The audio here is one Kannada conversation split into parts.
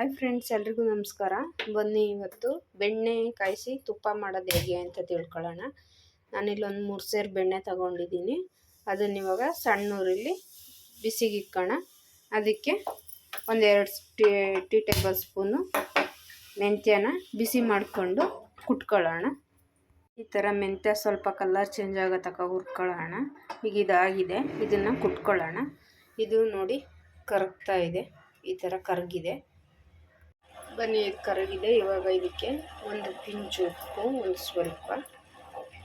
ಹಾಯ್ ಫ್ರೆಂಡ್ಸ್ ಎಲ್ರಿಗೂ ನಮಸ್ಕಾರ. ಬನ್ನಿ ಇವತ್ತು ಬೆಣ್ಣೆ ಕಾಯಿಸಿ ತುಪ್ಪ ಮಾಡೋದು ಹೇಗೆ ಅಂತ ತಿಳ್ಕೊಳ್ಳೋಣ. ನಾನಿಲ್ಲೊಂದು ಮೂರು ಸೇರು ಬೆಣ್ಣೆ ತಗೊಂಡಿದ್ದೀನಿ. ಅದನ್ನ ಇವಾಗ ಸಣ್ಣ ಊರಲ್ಲಿ ಬಿಸಿಗೆ ಇಕ್ಕೋಣ. ಅದಕ್ಕೆ ಒಂದೆರಡು ಟೀ ಟೀ ಟೇಬಲ್ ಸ್ಪೂನು ಮೆಂತ್ಯನ ಬಿಸಿ ಮಾಡಿಕೊಂಡು ಕುಟ್ಕೊಳ್ಳೋಣ. ಈ ಥರ ಮೆಂತ್ಯ ಸ್ವಲ್ಪ ಕಲರ್ ಚೇಂಜ್ ಆಗೋ ತನಕ ಹುರ್ಕೊಳ್ಳೋಣ. ಈಗ ಇದಾಗಿದೆ. ಇದನ್ನು ಕುಟ್ಕೊಳ್ಳೋಣ. ಇದು ನೋಡಿ ಕರಗ್ತಾ ಇದೆ. ಈ ಥರ ಕರಗಿದೆ. ಬನ್ನಿ ಕರಗಿದೆ ಇವಾಗ ಇದಕ್ಕೆ ಒಂದು ಪಿಂಚು ಉಪ್ಪು, ಒಂದು ಸ್ವಲ್ಪ.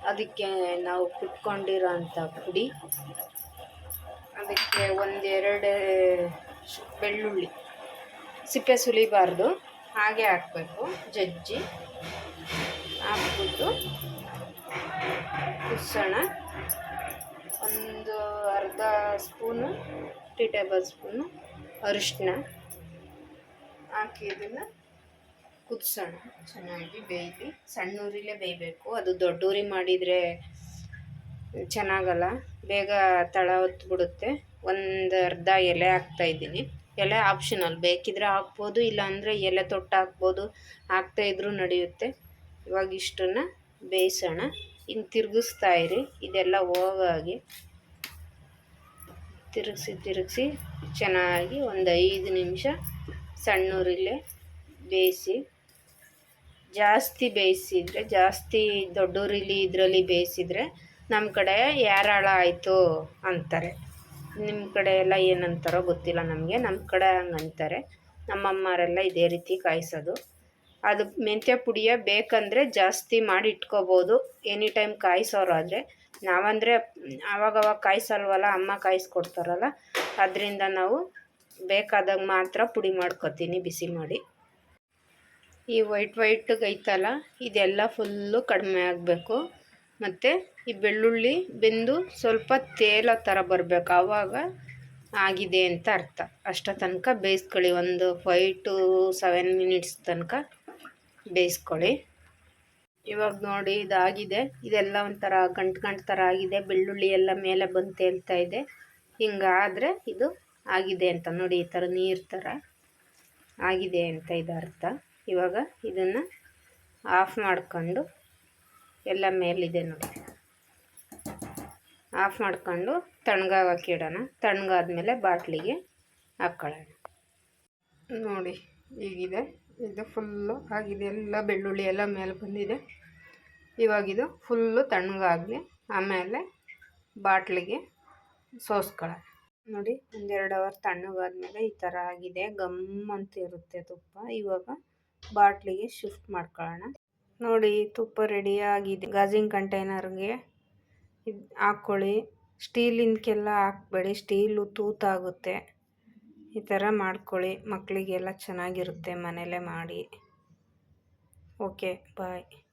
ಅದಕ್ಕೆ ನಾವು ಕುಟ್ಕೊಂಡಿರೋ ಅಂಥ ಪುಡಿ. ಅದಕ್ಕೆ ಒಂದೆರಡು ಬೆಳ್ಳುಳ್ಳಿ. ಸಿಪ್ಪೆ ಸುಲಿಬಾರ್ದು. ಹಾಗೆ ಹಾಕಬೇಕು, ಜಜ್ಜಿ. ಹಾಕ್ಬಿಟ್ಟು ಕುದಿಸೋಣ. ಒಂದು ಅರ್ಧ ಸ್ಪೂನು, ಟೀ ಟೇಬಲ್ ಸ್ಪೂನು ಅರಿಶಿನ ಹಾಕಿ ಇದನ್ನು ಕುದಿಸೋಣ. ಚೆನ್ನಾಗಿ ಬೇಯಲಿ ಸಣ್ಣ ಊರಿಲೇ ಬೇಯಬೇಕು. ಅದು ದೊಡ್ಡ ಊರಿ ಮಾಡಿದರೆ ಚೆನ್ನಾಗಲ್ಲ. ಬೇಗ ತಳ ಹೊತ್ಬಿಡುತ್ತೆ ಒಂದು ಅರ್ಧ ಎಲೆ ಹಾಕ್ತಾಯಿದ್ದೀನಿ ಎಲೆ ಆಪ್ಷನಲ್ ಬೇಕಿದ್ರೆ ಹಾಕ್ಬೋದು, ಇಲ್ಲಾಂದರೆ ಎಲೆ ತೊಟ್ಟು ಹಾಕ್ಬೋದು. ಹಾಕ್ತಾಯಿದ್ರೂ ನಡೆಯುತ್ತೆ. ಇವಾಗ ಇಷ್ಟನ್ನು ಬೇಯಿಸೋಣ. ಹಿಂಗೆ ತಿರುಗಿಸ್ತಾ ಇರಿ. ಇದೆಲ್ಲ ಹೋಗಾಗಿ ತಿರುಗಿಸಿ ತಿರುಗಿಸಿ ಚೆನ್ನಾಗಿ ಒಂದು ಐದು ನಿಮಿಷ ಸಣ್ಣೂರಲ್ಲೇ ಬೇಯಿಸಿ, ಜಾಸ್ತಿ ಬೇಯಿಸಿದರೆ, ಜಾಸ್ತಿ ದೊಡ್ಡೂರಿಲಿ ಇದರಲ್ಲಿ ಬೇಯಿಸಿದರೆ ನಮ್ಮ ಕಡೆ ಯಾರಾಳ ಆಯಿತು ಅಂತಾರೆ. ನಿಮ್ಮ ಕಡೆ ಎಲ್ಲ ಏನಂತಾರೋ ಗೊತ್ತಿಲ್ಲ ನಮಗೆ ನಮ್ಮ ಕಡೆ ಹಂಗೆ ಅಂತಾರೆ. ನಮ್ಮಮ್ಮರೆಲ್ಲ ಇದೇ ರೀತಿ ಕಾಯಿಸೋದು. ಅದು ಮೆಂತ್ಯ ಪುಡಿಯ ಬೇಕಂದರೆ ಜಾಸ್ತಿ ಮಾಡಿ ಇಟ್ಕೋಬೋದು. Any time ಕಾಯಿಸೋರಾದರೆ. ನಾವಂದರೆ ಆವಾಗವಾಗ ಕಾಯಿಸಲ್ವಲ್ಲ, ಅಮ್ಮ ಕಾಯಿಸ್ಕೊಡ್ತಾರಲ್ಲ, ಅದರಿಂದ ನಾವು ಬೇಕಾದಾಗ ಮಾತ್ರ ಪುಡಿ ಮಾಡ್ಕೊತೀನಿ, ಬಿಸಿ ಮಾಡಿ. ಈ ವೈಟ್ ವೈಟ್ಗೆ ಐತಲ್ಲ, ಇದೆಲ್ಲ ಫುಲ್ಲು ಕಡಿಮೆ ಆಗಬೇಕು. ಮತ್ತು ಈ ಬೆಳ್ಳುಳ್ಳಿ ಬೆಂದು ಸ್ವಲ್ಪ ತೇಲ ಥರ ಬರಬೇಕು ಆವಾಗ ಆಗಿದೆ ಅಂತ ಅರ್ಥ. ಅಷ್ಟ ತನಕ ಬೇಯಿಸ್ಕೊಳ್ಳಿ, ಒಂದು ಫೈವ್ ಟು ಸೆವೆನ್ ಮಿನಿಟ್ಸ್ ತನಕ ಬೇಯಿಸ್ಕೊಳ್ಳಿ. ಇವಾಗ ನೋಡಿ ಇದಾಗಿದೆ, ಇದೆಲ್ಲ ಒಂಥರ ಗಂಟು ಗಂಟು ಥರ ಆಗಿದೆ, ಬೆಳ್ಳುಳ್ಳಿ ಎಲ್ಲ ಮೇಲೆ ಬಂತೆ ಅಂತ ಇದೆ. ಹಿಂಗಾದರೆ ಇದು ಆಗಿದೆ ಅಂತ ನೋಡಿ, ಈ ಥರ ನೀರು ಥರ ಆಗಿದೆ ಅಂತ ಇದು ಅರ್ಥ. ಇವಾಗ ಇದನ್ನು ಆಫ್ ಮಾಡ್ಕೊಂಡು ಎಲ್ಲ ಮೇಲಿದೆ ನೋಡಿ. ಆಫ್ ಮಾಡ್ಕೊಂಡು ತಣ್ಣಗಾಗಕ್ಕೆ ಇಡೋಣ ತಣ್ಣಗಾದ್ಮೇಲೆ ಬಾಟ್ಲಿಗೆ ಹಾಕ್ಕೊಳ್ಳೋಣ ನೋಡಿ ಈಗಿದೆ ಇದು ಫುಲ್ಲು ಆಗಿದೆ. ಎಲ್ಲ ಬೆಳ್ಳುಳ್ಳಿ ಎಲ್ಲ ಮೇಲೆ ಬಂದಿದೆ. ಇವಾಗಿದು ಫುಲ್ಲು ತಣ್ಣಗಾಗಲಿ ಆಮೇಲೆ ಬಾಟ್ಲಿಗೆ ಸೋಸ್ಕೊಳ್ಳೋಣ. ನೋಡಿ, ಒಂದೆರಡು ಅವರ್ ತಣ್ಣಗಾದ್ಮೇಲೆ ಈ ಥರ ಆಗಿದೆ. ಗಮ್ ಅಂತ ಇರುತ್ತೆ ತುಪ್ಪ. ಇವಾಗ ಬಾಟ್ಲಿಗೆ ಶಿಫ್ಟ್ ಮಾಡ್ಕೊಳ್ಳೋಣ. ನೋಡಿ, ತುಪ್ಪ ರೆಡಿ ಆಗಿದೆ. ಗಾಜಿನ ಕಂಟೈನರ್ಗೆ ಇದು ಹಾಕ್ಕೊಳ್ಳಿ. ಸ್ಟೀಲಿಂದಕ್ಕೆಲ್ಲ ಹಾಕ್ಬೇಡಿ. ಸ್ಟೀಲು ತೂತಾಗುತ್ತೆ. ಈ ಥರ ಮಾಡ್ಕೊಳ್ಳಿ. ಮಕ್ಕಳಿಗೆಲ್ಲ ಚೆನ್ನಾಗಿರುತ್ತೆ ಮನೇಲೇ ಮಾಡಿ. Okay, bye.